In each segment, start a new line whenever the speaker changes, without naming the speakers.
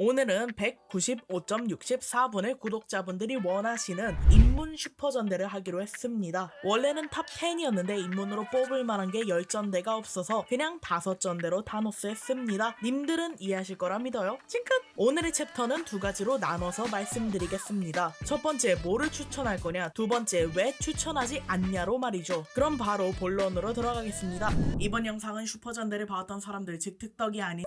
오늘은 195.64분의 구독자분들이 원하시는 입문 슈퍼전대를 하기로 했습니다. 원래는 탑 10이었는데 입문으로 뽑을 만한 게 10전대가 없어서 그냥 5전대로 다노스 했습니다. 님들은 이해하실 거라 믿어요. 찡긋! 오늘의 챕터는 두 가지로 나눠서 말씀드리겠습니다. 첫 번째, 뭐를 추천할 거냐? 두 번째, 왜 추천하지 않냐로 말이죠. 그럼 바로 본론으로 들어가겠습니다. 이번 영상은 슈퍼전대를 봐왔던 사람들, 즉 특덕이 아닌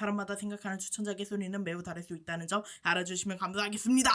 사람마다 생각하는 추천작의 순위는 매우 다를 수 있다는 점 알아주시면 감사하겠습니다.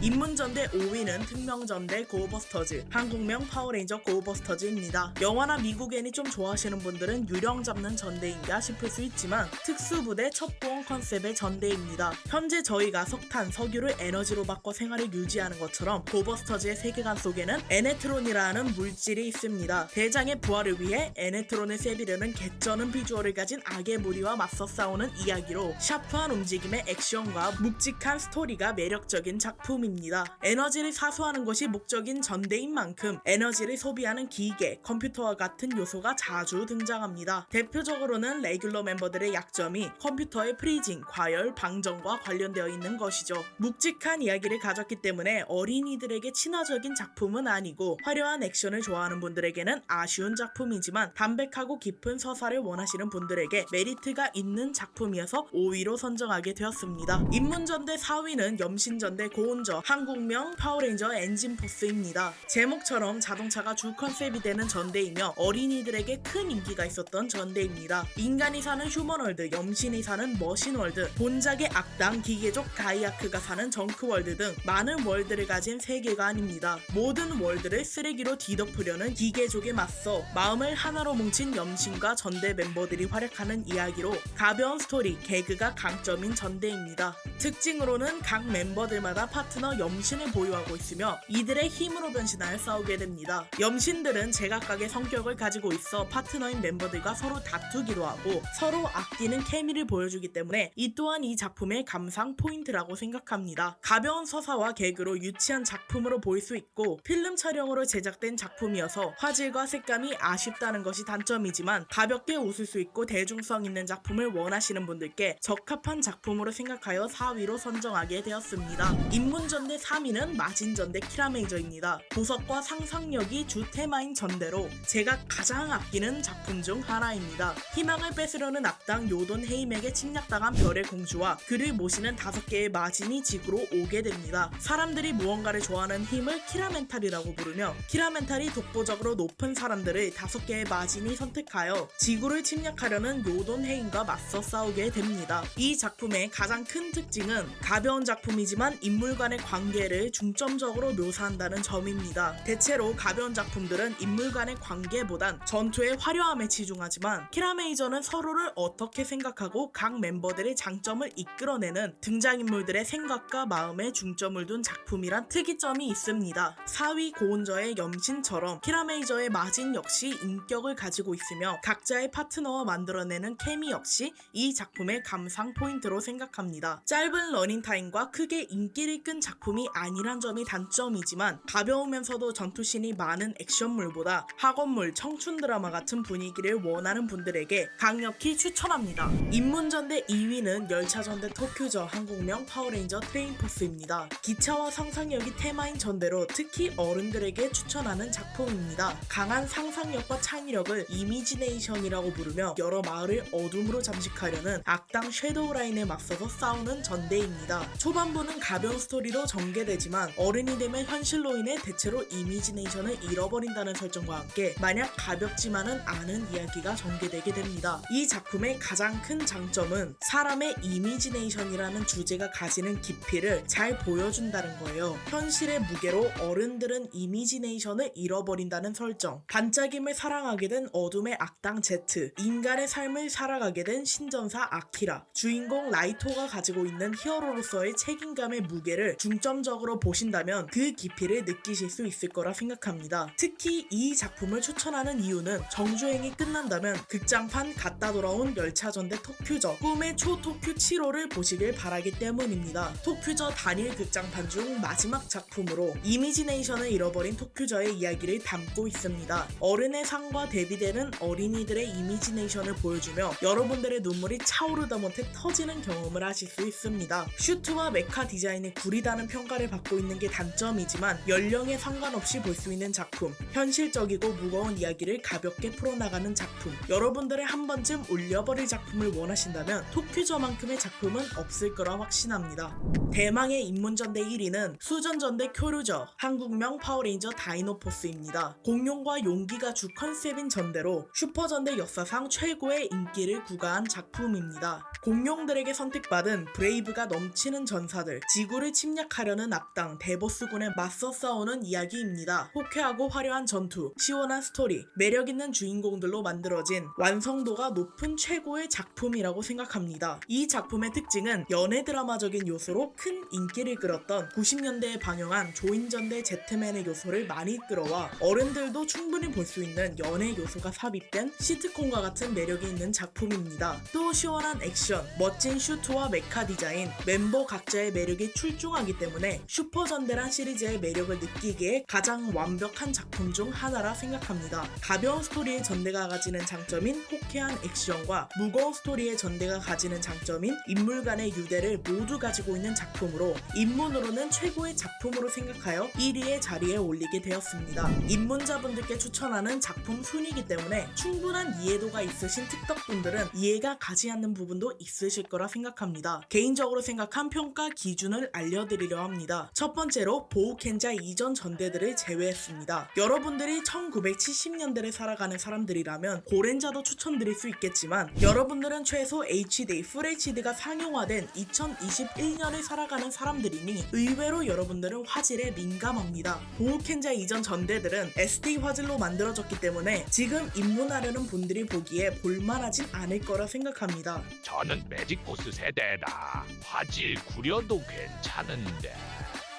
입문전대 5위는 특명전대 고버스터즈, 한국명 파워레인저 고버스터즈입니다. 영화나 미국 애니 좀 좋아하시는 분들은 유령 잡는 전대인가 싶을 수 있지만 특수부대 첩보원 컨셉의 전대입니다. 현재 저희가 석탄, 석유를 에너지로 바꿔 생활을 유지하는 것처럼 고버스터즈의 세계관 속에는 에네트론이라는 물질이 있습니다. 대장의 부활을 위해 에네트론을 세비르는 개쩌는 비주얼을 가진 악의 무리와 맞서 싸우는 이야기로 샤프한 움직임의 액션과 묵직한 스토리가 매력적인 작품 입니다. 에너지를 사수하는 것이 목적인 전대인 만큼 에너지를 소비하는 기계, 컴퓨터와 같은 요소가 자주 등장합니다. 대표적으로는 레귤러 멤버들의 약점이 컴퓨터의 프리징, 과열, 방정과 관련되어 있는 것이죠. 묵직한 이야기를 가졌기 때문에 어린이들에게 친화적인 작품은 아니고 화려한 액션을 좋아하는 분들에게는 아쉬운 작품이지만 담백하고 깊은 서사를 원하시는 분들에게 메리트가 있는 작품이어서 5위로 선정하게 되었습니다. 입문전대 4위는 염신전대 고온 저 한국명 파워레인저 엔진포스입니다. 제목처럼 자동차가 주 컨셉이 되는 전대이며 어린이들에게 큰 인기가 있었던 전대입니다. 인간이 사는 휴머널드, 염신이 사는 머신월드, 본작의 악당 기계족 가이아크가 사는 정크월드 등 많은 월드를 가진 세계관입니다. 모든 월드를 쓰레기로 뒤덮으려는 기계족에 맞서 마음을 하나로 뭉친 염신과 전대 멤버들이 활약하는 이야기로 가벼운 스토리, 개그가 강점인 전대입니다. 특징으로는 각 멤버들마다 파트 너 염신을 보유하고 있으며 이들의 힘으로 변신하여 싸우게 됩니다. 염신들은 제각각의 성격을 가지고 있어 파트너인 멤버들과 서로 다투기도 하고 서로 아끼는 케미를 보여주기 때문에 이 또한 이 작품의 감상 포인트라고 생각합니다. 가벼운 서사와 개그로 유치한 작품으로 보일 수 있고 필름 촬영으로 제작된 작품이어서 화질과 색감이 아쉽다는 것이 단점이지만 가볍게 웃을 수 있고 대중성 있는 작품을 원하시는 분들께 적합한 작품으로 생각하여 4위로 선정하게 되었습니다. 입문 전대 3위는 마진전대 키라메이저입니다. 보석과 상상력이 주 테마인 전대로 제가 가장 아끼는 작품 중 하나입니다. 희망을 뺏으려는 악당 요돈 헤임에게 침략당한 별의 공주와 그를 모시는 다섯 개의 마진이 지구로 오게 됩니다. 사람들이 무언가를 좋아하는 힘을 키라멘탈이라고 부르며 키라멘탈이 독보적으로 높은 사람들을 다섯 개의 마진이 선택하여 지구를 침략하려는 요돈 헤임과 맞서 싸우게 됩니다. 이 작품의 가장 큰 특징은 가벼운 작품이지만 인물 간의 관계를 중점적으로 묘사한다는 점입니다. 대체로 가벼운 작품들은 인물 간의 관계보단 전투의 화려함에 치중하지만 키라메이저는 서로를 어떻게 생각하고 각 멤버들의 장점을 이끌어내는 등장인물들의 생각과 마음에 중점을 둔 작품이란 특이점이 있습니다. 4위 고온저의 염신처럼 키라메이저의 마진 역시 인격을 가지고 있으며 각자의 파트너와 만들어내는 케미 역시 이 작품의 감상 포인트로 생각합니다. 짧은 러닝타임과 크게 인기를 끈 작품 이 아니란 점이 단점이지만 가벼우면서도 전투신이 많은 액션물보다 학원물, 청춘 드라마 같은 분위기를 원하는 분들에게 강력히 추천합니다. 입문전대 2위는 열차전대 토큐저 한국명 파워레인저 트레인포스입니다. 기차와 상상력이 테마인 전대로 특히 어른들에게 추천하는 작품입니다. 강한 상상력과 창의력을 이미지네이션이라고 부르며 여러 마을을 어둠으로 잠식하려는 악당 섀도우라인에 맞서서 싸우는 전대입니다. 초반부는 가벼운 스토리로 전개되지만 어른이 되면 현실로 인해 대체로 이미지네이션을 잃어버린다는 설정과 함께 마냥 가볍지만은 않은 이야기가 전개되게 됩니다. 이 작품의 가장 큰 장점은 사람의 이미지네이션이라는 주제가 가지는 깊이를 잘 보여준다는 거예요. 현실의 무게로 어른들은 이미지네이션을 잃어버린다는 설정, 반짝임을 사랑하게 된 어둠의 악당 제트, 인간의 삶을 살아가게 된 신전사 아키라, 주인공 라이토가 가지고 있는 히어로로서의 책임감의 무게를 중 점적으로 보신다면 그 깊이를 느끼실 수 있을 거라 생각합니다. 특히 이 작품을 추천하는 이유는 정주행이 끝난다면 극장판 갔다 돌아온 열차전대 토큐저 꿈의 초토큐 7호를 보시길 바라기 때문입니다. 토큐저 단일 극장판 중 마지막 작품으로 이미지네이션을 잃어버린 토큐저의 이야기를 담고 있습니다. 어른의 상과 대비되는 어린이들의 이미지네이션을 보여주며 여러분들의 눈물이 차오르다 못해 터지는 경험을 하실 수 있습니다. 슈트와 메카 디자인이 구리다 는 평가를 받고 있는 게 단점이지만 연령에 상관없이 볼 수 있는 작품, 현실적이고 무거운 이야기를 가볍게 풀어나가는 작품, 여러분들의 한 번쯤 울려버릴 작품을 원하신다면 토큐저만큼의 작품은 없을 거라 확신합니다. 대망의 입문전대 1위는 수전전대 쿄루저, 한국명 파워레인저 다이노포스입니다. 공룡과 용기가 주 컨셉인 전대로 슈퍼전대 역사상 최고의 인기를 구가한 작품입니다. 공룡들에게 선택받은 브레이브가 넘치는 전사들, 지구를 침략 하려는 악당 데보스군에 맞서 싸우는 이야기입니다. 호쾌하고 화려한 전투, 시원한 스토리, 매력 있는 주인공들로 만들어진 완성도가 높은 최고의 작품이라고 생각합니다. 이 작품의 특징은 연애 드라마적인 요소로 큰 인기를 끌었던 90년대에 방영한 조인전대 제트맨의 요소를 많이 끌어와 어른들도 충분히 볼 수 있는 연애 요소가 삽입된 시트콤과 같은 매력이 있는 작품입니다. 또 시원한 액션, 멋진 슈트와 메카 디자인, 멤버 각자의 매력이 출중하기 때문에 슈퍼전대란 시리즈의 매력을 느끼기에 가장 완벽한 작품 중 하나라 생각합니다. 가벼운 스토리의 전대가 가지는 장점인 호쾌한 액션과 무거운 스토리의 전대가 가지는 장점인 인물 간의 유대를 모두 가지고 있는 작품으로 입문으로는 최고의 작품으로 생각하여 1위의 자리에 올리게 되었습니다. 입문자분들께 추천하는 작품 순위이기 때문에 충분한 이해도가 있으신 특덕분들은 이해가 가지 않는 부분도 있으실 거라 생각합니다. 개인적으로 생각한 평가 기준을 알려드리 려 합니다. 첫 번째로 보우켄자 이전 전대들을 제외했습니다. 여러분들이 1970년대를 살아가는 사람들이라면 고렌자도 추천드릴 수 있겠지만 여러분들은 최소 HD, Full HD가 상용화된 2021년을 살아가는 사람들이니 의외로 여러분들은 화질에 민감합니다. 보우켄자 이전 전대들은 SD 화질로 만들어졌기 때문에 지금 입문하려는 분들이 보기에 볼만하진 않을 거라 생각합니다.
저는 매직포스 세대라 화질 구려도 괜찮은 데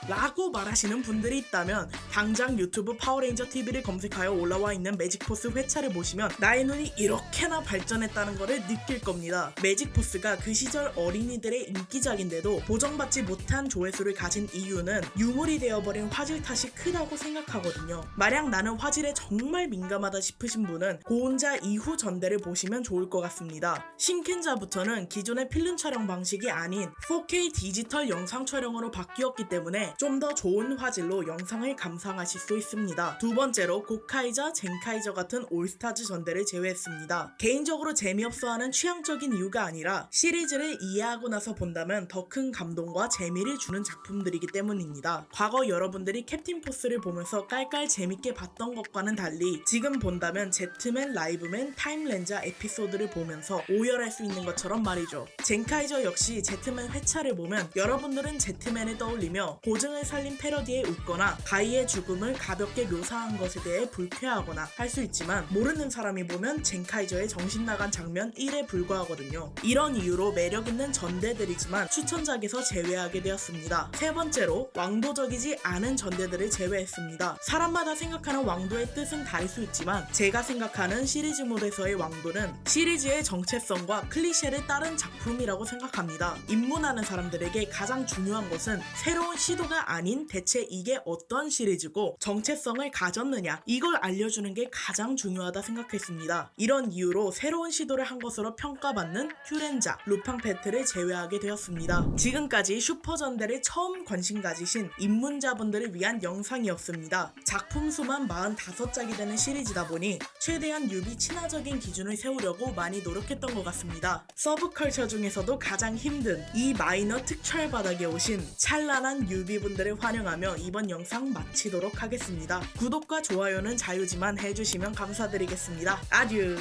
라고 말하시는 분들이 있다면 당장 유튜브 파워레인저 TV를 검색하여 올라와 있는 매직포스 회차를 보시면 나의 눈이 이렇게나 발전했다는 것을 느낄 겁니다. 매직포스가 그 시절 어린이들의 인기작인데도 보정받지 못한 조회수를 가진 이유는 유물이 되어버린 화질 탓이 크다고 생각하거든요. 만약 나는 화질에 정말 민감하다 싶으신 분은 고온자 이후 전대를 보시면 좋을 것 같습니다. 신켄자부터는 기존의 필름 촬영 방식이 아닌 4K 디지털 영상 촬영으로 바뀌었기 때문에 좀 더 좋은 화질로 영상을 감상하실 수 있습니다. 두 번째로 고카이저, 젠카이저 같은 올스타즈 전대를 제외했습니다. 개인적으로 재미없어하는 취향적인 이유가 아니라 시리즈를 이해하고 나서 본다면 더 큰 감동과 재미를 주는 작품들이기 때문입니다. 과거 여러분들이 캡틴 포스를 보면서 깔깔 재밌게 봤던 것과는 달리 지금 본다면 제트맨, 라이브맨, 타임렌자 에피소드를 보면서 오열할 수 있는 것처럼 말이죠. 젠카이저 역시 제트맨 회차를 보면 여러분들은 제트맨을 떠올리며 고 증을 살린 패러디에 웃거나 가이의 죽음을 가볍게 묘사한 것에 대해 불쾌하거나 할 수 있지만 모르는 사람이 보면 젠카이저의 정신 나간 장면 1에 불과하거든요. 이런 이유로 매력 있는 전대들이지만 추천작에서 제외하게 되었습니다. 세 번째로 왕도적이지 않은 전대들을 제외했습니다. 사람마다 생각하는 왕도의 뜻은 다를 수 있지만 제가 생각하는 시리즈물에서의 왕도는 시리즈의 정체성과 클리셰를 따른 작품이라고 생각합니다. 입문하는 사람들에게 가장 중요한 것은 새로운 시도 가 아닌 대체 이게 어떤 시리즈고 정체성을 가졌느냐 이걸 알려주는 게 가장 중요하다 생각했습니다. 이런 이유로 새로운 시도를 한 것으로 평가받는 큐렌자, 루팡 페트를 제외하게 되었습니다. 지금까지 슈퍼전대를 처음 관심 가지신 입문자분들을 위한 영상이었습니다. 작품 수만 45짝이 되는 시리즈다 보니 최대한 유비 친화적인 기준을 세우려고 많이 노력했던 것 같습니다. 서브컬처 중에서도 가장 힘든 이 마이너 특철 바닥에 오신 찬란한 유비 분들을 환영하며 이번 영상 마치도록 하겠습니다. 구독과 좋아요는 자유지만 해주시면 감사드리겠습니다. 아듀!